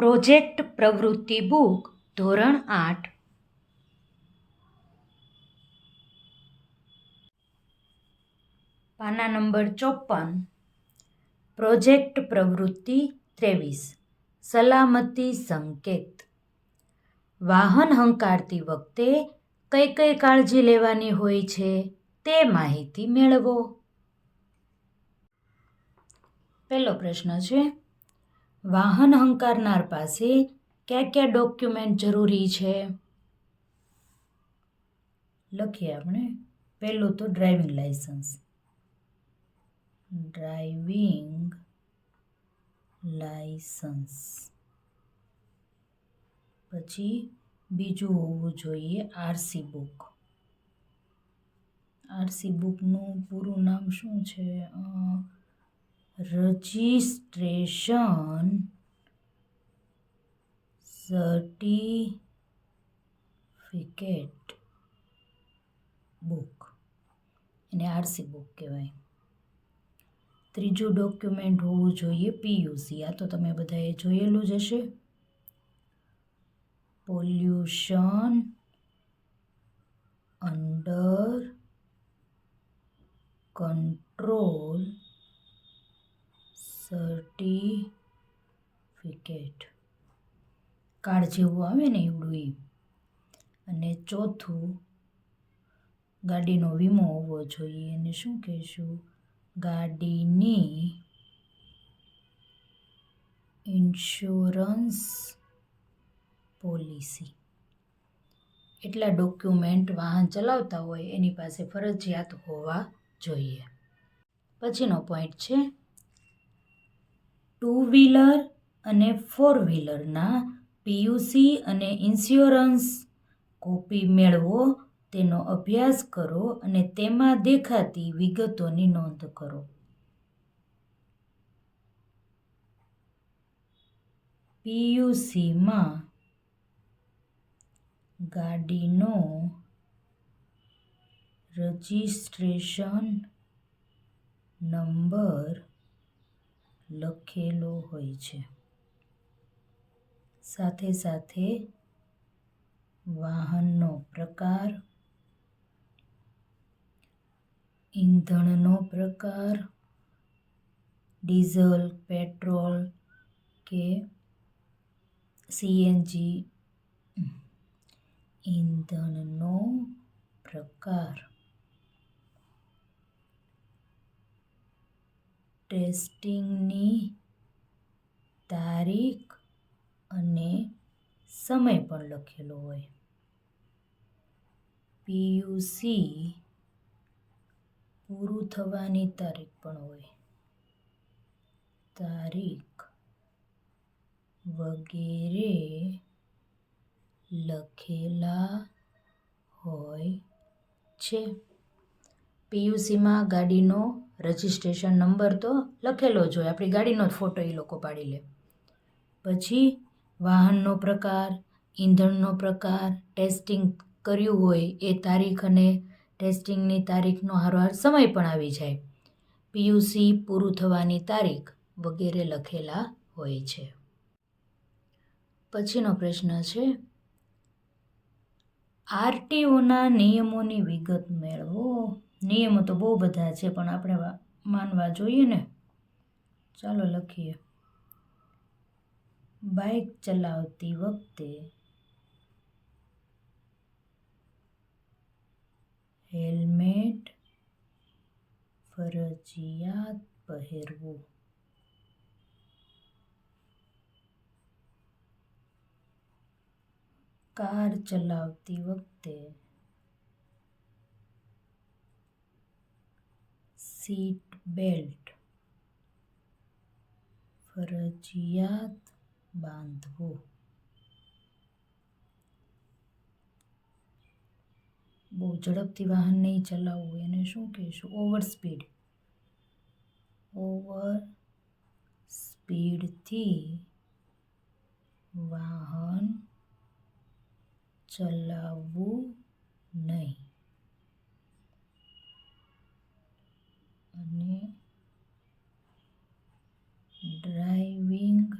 Project પ્રવૃત્તિ book, ધોરણ આઠ. પાના નંબર ચોપન પ્રોજેક્ટ પ્રવૃત્તિ ત્રેવીસ. સલામતી સંકેત. વાહન હંકારતી વખતે કઈ કઈ કાળજી લેવાની હોય છે તે માહિતી મેળવો. પહેલો પ્રશ્ન છે વાહન હંકારનાર પાસે કયા કયા ડોક્યુમેન્ટ જરૂરી છે? લખીએ આપણે. પહેલું તો ડ્રાઇવિંગ લાઇસન્સ. Driving licence. પછી બીજું હોવું જોઈએ આરસી બુક. આરસી બુકનું પૂરું નામ શું છે? Registration certificate book. એને આરસી બુક કહેવાય. ત્રીજું ડોક્યુમેન્ટ હોવું જોઈએ પીયુસી. આ તો તમે બધાએ જોયેલું જ હશે. Pollution under control certificate card જેવું આવે ને એવડું એ અને ચોથું, ગાડીનો વીમો હોવો જોઈએ. એને શું કહેશું? ગાડીની ઇન્સ્યોરન્સ પોલિસી એટલા ડોક્યુમેન્ટ વાહન ચલાવતા હોય એની પાસે ફરજિયાત હોવા જોઈએ. પછીનો પોઈન્ટ છે ટુ વ્હીલર અને ફોર વ્હીલરના પીયુસી અને ઇન્સ્યોરન્સ. કોપી મેળવો, તેનો અભ્યાસ કરો અને તેમાં દેખાતી વિગતોની નોંધ કરો. પીયુસીમાં ગાડીનો રજિસ્ટ્રેશન નંબર લખેલો હોય છે. સાથે સાથે વાહનનો પ્રકાર, ઈંધણનો પ્રકાર, ડીઝલ, પેટ્રોલ કે સીએનજી, ઈંધણનો પ્રકાર. ટેસ્ટિંગની તારીખ અને સમય પણ લખેલો હોય. પીયુસી પૂરું થવાની તારીખ પણ હોય. તારીખ વગેરે લખેલા હોય છે. પીયુસીમાં ગાડીનો રજિસ્ટ્રેશન નંબર તો લખેલો જ હોય. આપણી ગાડીનો જ ફોટો એ લોકો પાડી લે. પછી વાહનનો પ્રકાર, ઈંધણનો પ્રકાર, ટેસ્ટિંગ કર્યું હોય એ તારીખ અને ટેસ્ટિંગની તારીખનો હારવાર સમય પણ આવી જાય. પીયુસી પૂરું થવાની તારીખ વગેરે લખેલા હોય છે. પછીનો પ્રશ્ન છે, આરટીઓના નિયમોની વિગત મેળવો. નિયમો તો બહુ બધા છે, પણ આપણે માનવા જોઈએ ને. ચાલો લખીએ. બાઇક ચલાવતી વખતે હેલ્મેટ ફરજિયાત પહેરવું. કાર ચલાવતી વખતે સીટ બેલ્ટ. ફરજિયાત બાંધવું. બહુ ઝડપથી વાહન નહીં ચલાવવું, એને શું કહીશું? Over speed. ઓવર સ્પીડથી વાહન ચલાવવું નહીં અને driving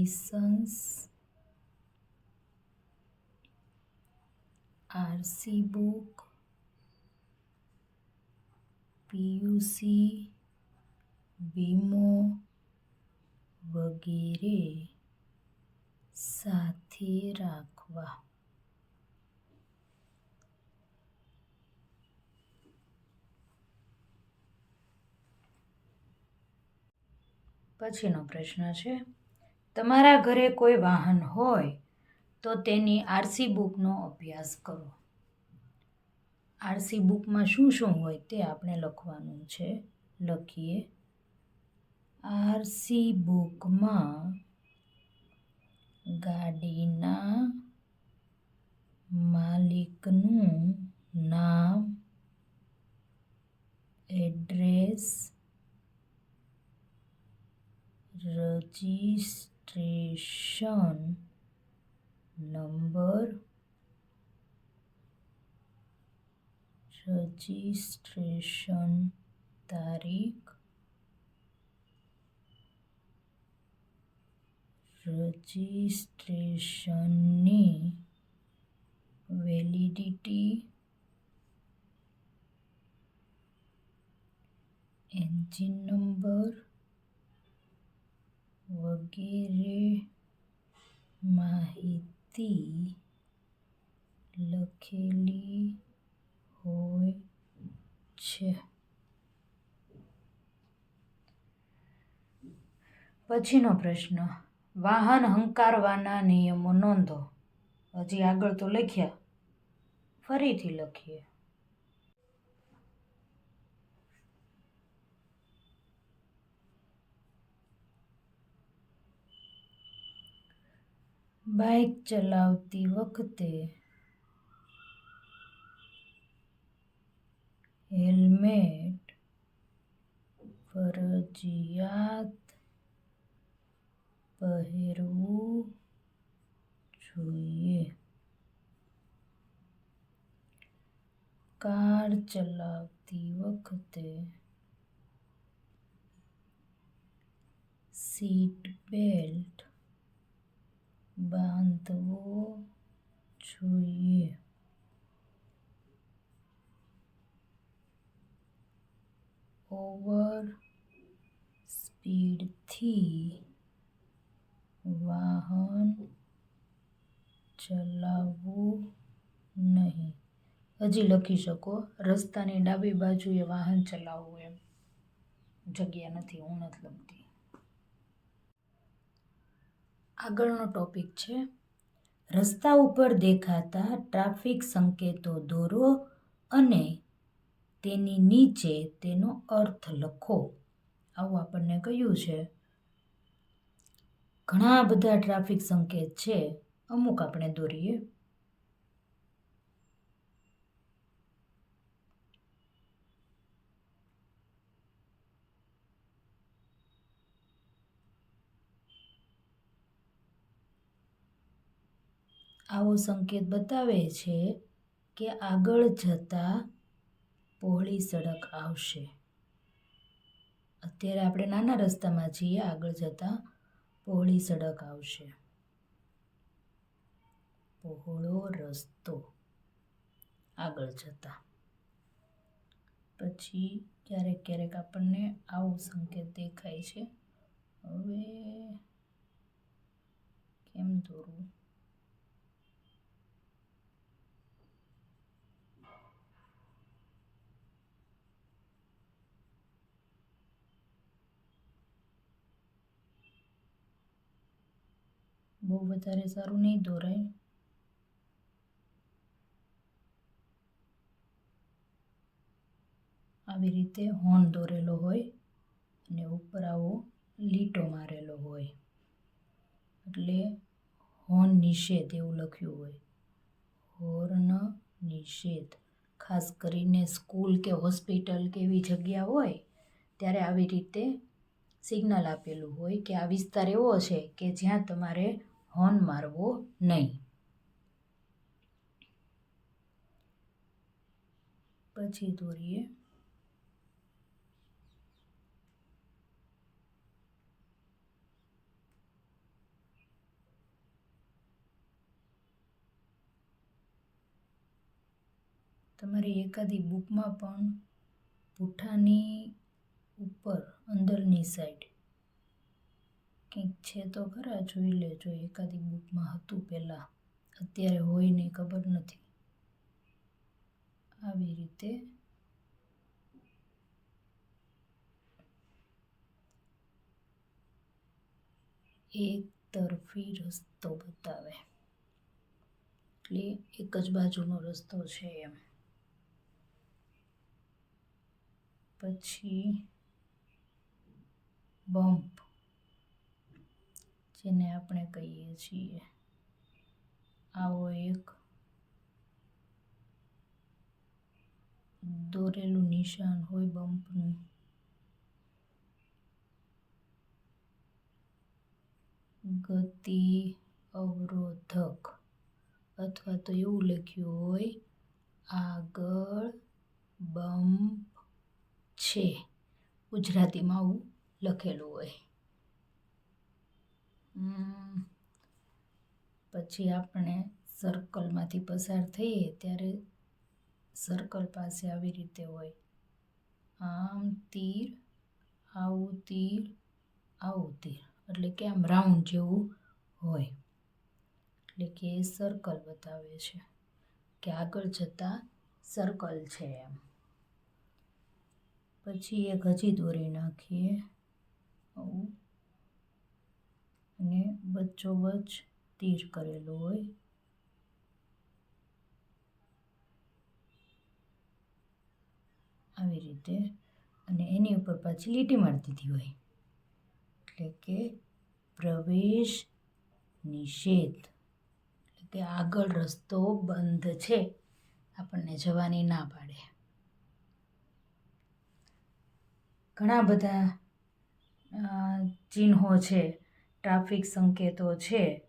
licence RC book PUC વીમો વગેરે સાથે રાખવા. પછીનો પ્રશ્ન છે. તમારા ઘરે કોઈ વાહન હોય, તો તેની આરસી બુકનો અભ્યાસ કરો. આરસી બુકમાં શું શું હોય તે આપણે લખવાનું છે. લખીએ. આરસી બુકમાં ગાડીના માલિકનું નામ, એડ્રેસ રજિસ્ટ્રેશન નંબર રજિસ્ટ્રેશન તારીખ રજિસ્ટ્રેશનની વેલિડિટી એન્જિન નંબર વગેરે માહિતી લખેલી હોય છે. પછીનો પ્રશ્ન, વાહન હંકારવાના નિયમો નોંધો. હજી આગળ તો લખ્યા. ફરીથી લખીએ. બાઇક ચલાવતી વખતે હેલ્મેટ ફરજિયાત પહેરવું જોઈએ કાર ચલાવતી વખતે સીટ બેલ્ટ બાંધવો જોઈએ. ઓવર સ્પીડથી વાહન ચલાવવું નહીં. હજી લખી શકો, રસ્તાની ડાબી બાજુએ વાહન ચલાવવું એમ. જગ્યા નથી હું નથી લખતી આગળનો ટોપિક છે. રસ્તા ઉપર દેખાતા ટ્રાફિક સંકેતો દોરો અને તેની નીચે તેનો અર્થ લખો. આવું આપણને કહ્યું છે. ઘણા બધા ટ્રાફિક સંકેત છે. અમુક આપણે દોરીએ. આવો સંકેત બતાવે છે કે આગળ જતાં પહોળી સડક આવશે. અત્યારે આપણે નાના રસ્તામાં છીએ, આગળ જતાં પહોળી સડક આવશે. પહોળો રસ્તો. આગળ જતાં. પછી ક્યારેક ક્યારેક આપણને આવો સંકેત દેખાય છે. હવે કેમ દોરવું? બહુ વધારે સારું નહીં દોરાય આવી રીતે હોર્ન દોરેલો હોય અને ઉપર આવો લીટો મારેલો હોય. એટલે હોર્ન નિષેધ એવું લખ્યું હોય. હોર્ન નિષેધ. ખાસ કરીને સ્કૂલ કે હોસ્પિટલ કે એવી જગ્યા હોય ત્યારે આવી રીતે સિગ્નલ આપેલું હોય કે આ વિસ્તાર એવો છે કે જ્યાં તમારે હોર્ન મારવો નહીં. પછી દોરીએ. તમારી એકાદી બુકમાં પણ પુઠ્ઠાની ઉપર અંદરની સાઈડ કંઈક છે તો ખરા, જોઈ લેજો. એકાદી બુકમાં હતું પહેલાં. અત્યારે હોય નહીં, ખબર નથી. આવી રીતે એક તરફી રસ્તો બતાવે. એટલે એક જ બાજુનો રસ્તો છે એમ. પછી બમ્પ. જેને આપણે કહીએ છીએ. આવો એક દોરેલું નિશાન હોય બમ્પનું. ગતિ અવરોધક અથવા તો એવું લખ્યું હોય, આગળ બમ્પ છે. ગુજરાતીમાં આવું લખેલું હોય. પછી આપણે સર્કલમાંથી પસાર થઈએ ત્યારે સર્કલ પાસે આવી રીતે હોય. આમ તીર, આવું તીર આવું તીર. એટલે કે આમ રાઉન્ડ જેવું હોય. એટલે કે એ સર્કલ બતાવે છે કે આગળ જતાં સર્કલ છે એમ. પછી એક હજી દોરી નાખીએ. આવું. અને વચ્ચોવચ તીર કરેલું હોય. આવી રીતે અને એની ઉપર પાછી લીટી મારી દીધી હોય. એટલે કે પ્રવેશ નિષેધ. એટલે કે આગળ રસ્તો બંધ છે. આપણને જવાની ના પાડે. ઘણા બધા ચિહ્નો છે. ટ્રાફિક સંકેતો છે.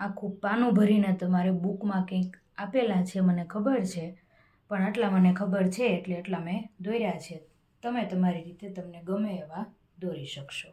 આખું પાનું ભરીને તમારે બુકમાં કંઈક આપેલા છે મને ખબર છે. પણ આટલા મને ખબર છે એટલે એટલા મેં દોર્યા છે. તમે તમારી રીતે તમને ગમે એવા દોરી શકશો.